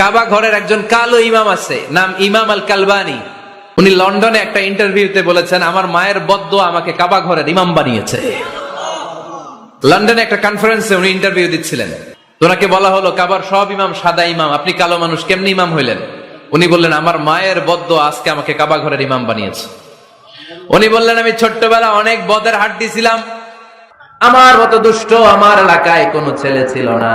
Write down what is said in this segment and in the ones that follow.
কাবা ঘরের একজন কালো ইমাম আছে, নাম ইমাম আল কালবানি উনি লন্ডনে একটা ইন্টারভিউতে বলেছেন, আমার মায়ের বদ্দ আমাকে কাবা ঘরের ইমাম বানিয়েছে। লন্ডনে একটা কনফারেন্সে উনি ইন্টারভিউ দিচ্ছিলেন। ওনাকে বলা হলো, কাবার সব ইমাম সাদা ইমাম, আপনি কালো মানুষ কেমনি ইমাম হইলেন? উনি বললেন, আমার মায়ের বদ্দ আজকে আমাকে কাবা ঘরের ইমাম বানিয়েছে। উনি বললেন, আমি ছোট্টবেলা অনেক বদের হাট দিছিলাম আমার মতো দুষ্ট আমার এলাকায় কোনো ছেলে ছিল না।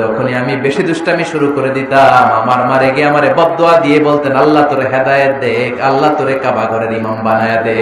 যখনই আমি বেশি শুরু করে দিতাম, আমার দিয়ে বলতেন, আল্লাহ তোরে দেখ, আল্লাহ তোরে কাবা ঘরের ইমাম বানায় দে